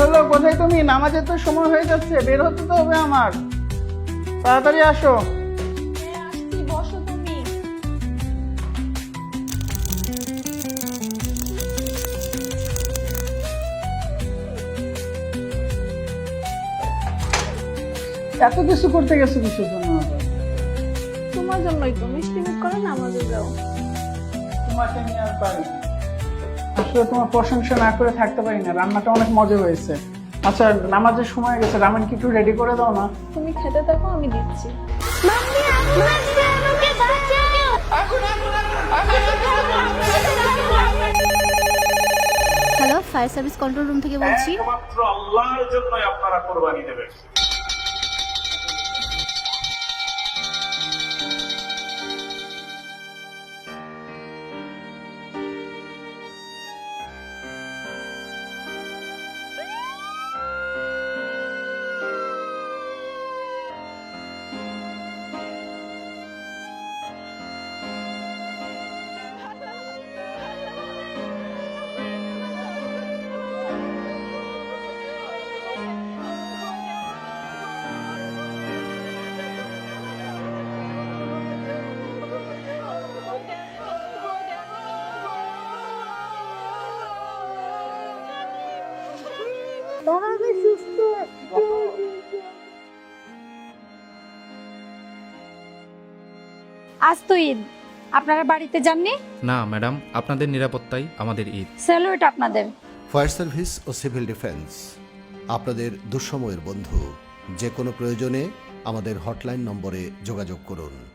হলো? কোথায় তুমি? নামাজের তো সময় হয়ে যাচ্ছে বের হতে তো হবে আমার। তাড়াতাড়ি আসো। এত কিছু করতে গেছো কিছুর জন্য তোমার জন্যই তো। মিষ্টি মুখ করে নামাজে যাও। তোমাকে নিয়ে আর পারি না। আসলে তোমার প্রশংসা না করে থাকতে পারি না রান্নাটা অনেক মজা হয়েছে আচ্ছা নামাজের সময় হয়ে গেছে রামেন কি একটু রেডি করে দাও না তুমি খেতে থাকো আমি দিচ্ছি hello fire service control room থেকে বলছি একমাত্র আল্লাহর জন্যই আপনারা কোরবানি দেবেন আমি সুস্থ আজ তো ঈদ। আপনারা বাড়িতে যাননি? না ম্যাডাম আপনাদের নিরাপত্তাই আমাদের ঈদ। স্যালুয়েট আপনাদের। ফায়ার সার্ভিস ও সিভিল ডিফেন্স আপনাদের দুঃসময়ের বন্ধু। যে কোনো প্রয়োজনে আমাদের হটলাইন নম্বরে যোগাযোগ করুন।